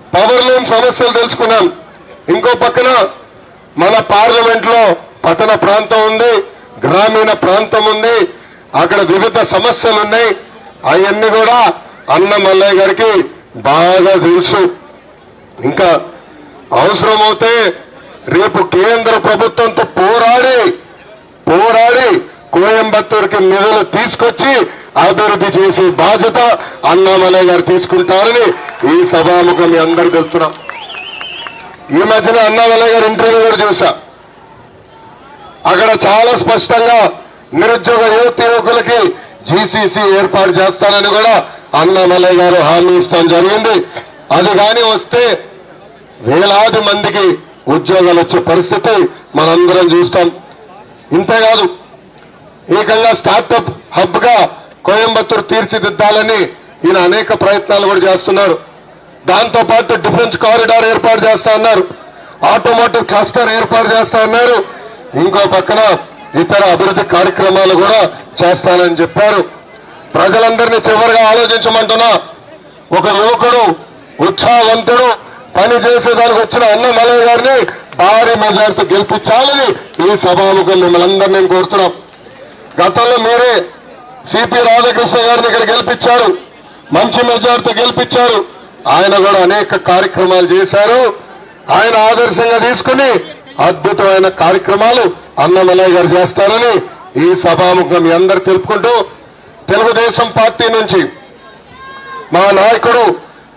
Power loom సమస్యలు తెలుసుకున్నాం. ఇంకో పక్కన మన పార్లమెంట్లో పట్టణ ప్రాంతం ఉంది గ్రామీణ ప్రాంతం ఉంది అక్కడ వివిధ సమస్యలు ఉన్నాయి. అవన్నీ కూడా అన్న మల్లయ్య గారికి బాగా తెలుసు. ఇంకా అవసరమవుతే రేపు కేంద్ర ప్రభుత్వంతో కోయంబత్తూరుకి నిధులు తీసుకొచ్చి అభివృద్ధి చేసే బాధ్యత అన్నామలయ్య గారు తీసుకుంటారని ఈ సభాముఖం మీ అందరు తెలుస్తున్నాం. ఈ మధ్యన అన్నామలయ్య గారు ఇంటర్వ్యూ కూడా చూసా. అక్కడ చాలా స్పష్టంగా నిరుద్యోగ యువత యువకులకి జీసీసీ ఏర్పాటు చేస్తానని కూడా అన్నామలయ్య గారు హామీ ఇస్తాం జరిగింది. అది కానీ వస్తే వేలాది మందికి ఉద్యోగాలు వచ్చే పరిస్థితి మనందరం చూస్తాం. ఇంతేకాదు ఏకంగా స్టార్టప్ హబ్గా కోయంబత్తూరు తీర్చిదిద్దాలని ఈయన అనేక ప్రయత్నాలు కూడా చేస్తున్నారు. దాంతో పాటు డిఫెన్స్ కారిడార్ ఏర్పాటు చేస్తా ఉన్నారు ఆటోమోటివ్ క్లస్టర్ ఏర్పాటు చేస్తా ఉన్నారు ఇంకో పక్కన ఇతర అభివృద్ధి కార్యక్రమాలు కూడా చేస్తానని చెప్పారు. ప్రజలందరినీ చివరిగా ఆలోచించమంటున్నా ఒక యువకుడు ఉత్సాహవంతుడు పని చేసేదానికి వచ్చిన అన్న మలయ్య గారిని భారీ మెజార్టీ గెలిపించాలని ఈ సభాముఖులు మిమ్మల్ని అందరినీ కోరుతున్నాం. గతంలో మీరే సిపి రాధాకృష్ణ గారిని ఇక్కడ గెలిపించారు. మంచి మెజార్టీతో గెలిపించారు. ఆయన కూడా అనేక కార్యక్రమాలు చేశారు. ఆయన ఆదర్శంగా తీసుకుని అద్భుతమైన కార్యక్రమాలు అన్నమలయ్య గారు చేస్తారని ఈ సభాముఖం మీ అందరు తెలుపుకుంటూ తెలుగుదేశం పార్టీ నుంచి మా నాయకుడు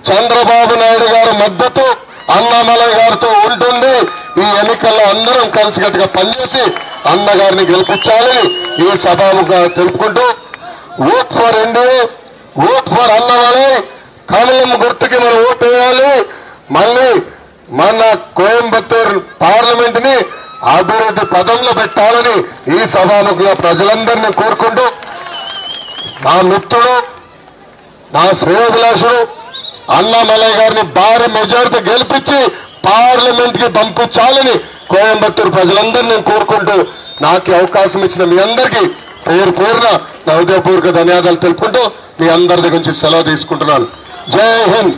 చంద్రబాబు నాయుడు గారి మద్దతు అన్నమలయ్య గారితో ఉంటుంది. ఈ ఎన్నికల్లో అందరం కలిసికట్టుగా పనిచేసి అన్నగారిని గెలిపించాలని ఈ సభాముగా తెలుపుకుంటూ vote for NDA vote for Annamalai కమలం గుర్తుకి మనం ఓట్ వేయాలి. మళ్ళీ మన కోయంబత్తూరు పార్లమెంట్ని అభివృద్ధి పదంలో పెట్టాలని ఈ సభాముఖంగా ప్రజలందరినీ కోరుకుంటూ నా మిత్రుడు నా శ్రేయోభిలాషుడు అన్నామలయ్య గారిని భారీ మెజారిటీ గెలిపించి పార్లమెంట్కి పంపించాలని కోయంబత్తూరు ప్రజలందరూ నేను కోరుకుంటూ నాకు అవకాశం ఇచ్చిన మీ అందరికీ పేరు పేరున నా హృదయపూర్వక ధన్యవాదాలు తెలుపుకుంటూ మీ అందరి దగ్గర నుంచి సెలవు తీసుకుంటున్నాను. జై హింద్!